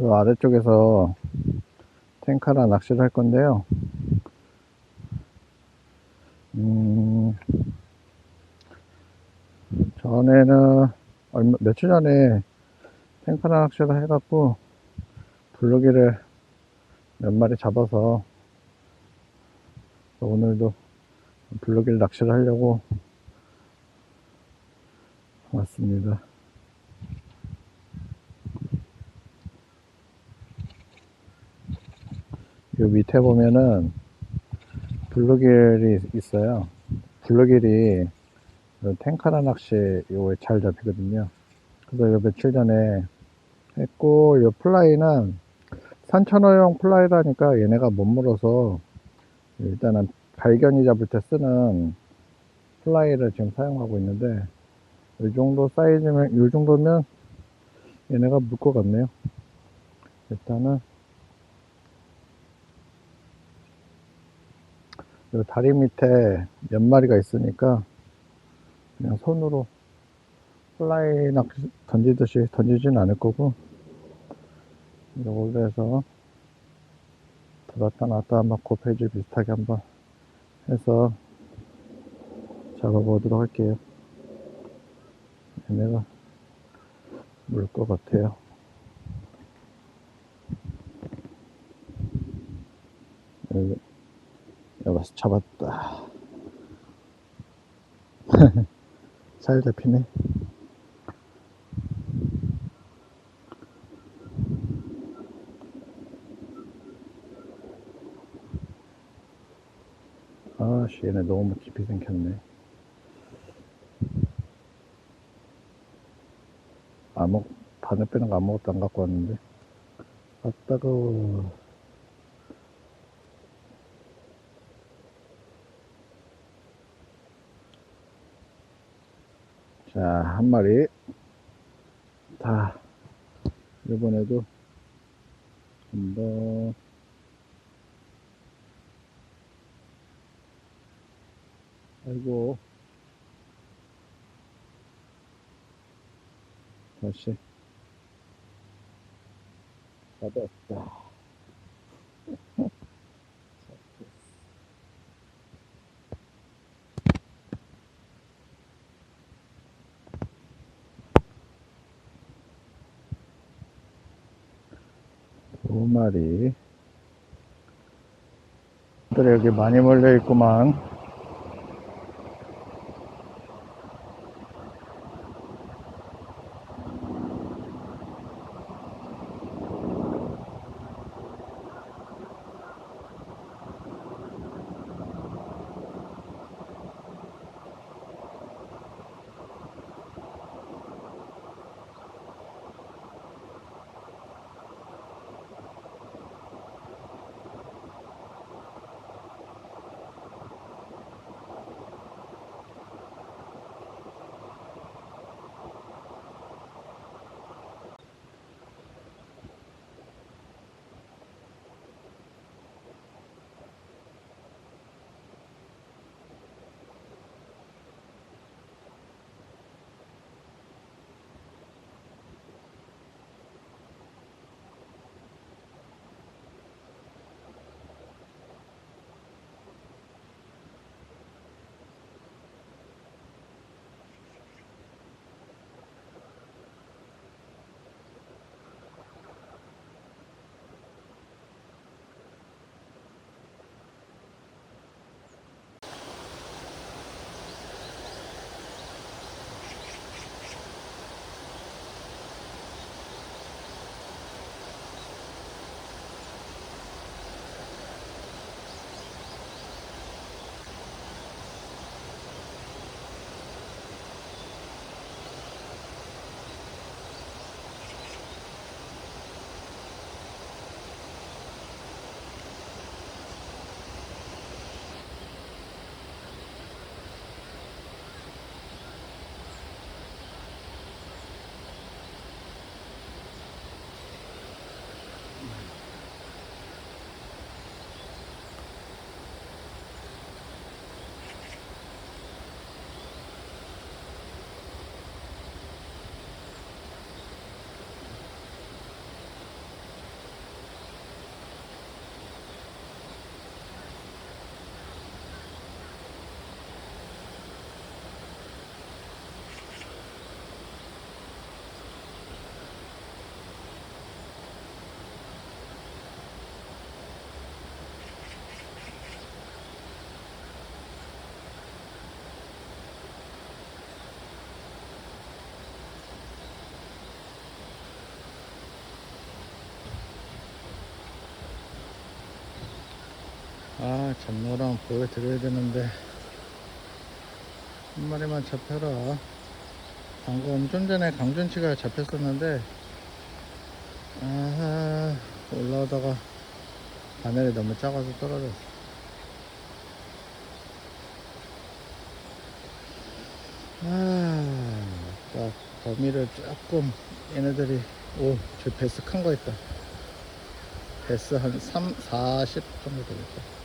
저 아래쪽에서 탱카라 낚시를 할 건데요. 음, 전에는 얼마, 며칠 전에 탱카라 낚시를 해갖고 블루기를 몇 마리 잡아서 오늘도 블루길 낚시를 하려고 왔습니다. 요 밑에 보면은 블루길이 있어요. 블루길이 요 탱카라 낚시 요에 잘 잡히거든요. 그래서 요 며칠 전에 했고 요 플라이는 산천어용 플라이라니까 얘네가 못 물어서 일단은 발견이 잡을 때 쓰는 플라이를 지금 사용하고 있는데 이 정도 사이즈면 이 정도면 얘네가 물 것 같네요. 일단은 이 다리 밑에 몇 마리가 있으니까 그냥 손으로 플라이 낚시 던지듯이 던지진 않을 거고 이걸로 해서 들었다 놨다 한번 고페이지 비슷하게 한번 해서 잡아보도록 할게요. 얘네가 물 것 같아요. 여기, 와서 잡았다. 잘 잡히네. 아씨, 얘네 너무 깊이 생겼네. 아무, 바늘 빼는 거 아무것도 안 갖고 왔는데. 아, 따가워. 자, 한 마리. 다, 이번에도 한 번. 아이고. 다시. 잡았다. 두 마리. 들이 여기 많이 몰려 있구만. 아, 잡노랑 보여드려야 되는데. 한 마리만 잡혀라. 방금 좀 전에 강준치가 잡혔었는데, 아, 올라오다가 바늘이 너무 작아서 떨어졌어. 아, 딱 범위를 조금 얘네들이 오, 저 베스 큰 거 있다. 베스 한 3, 40 정도 되겠다.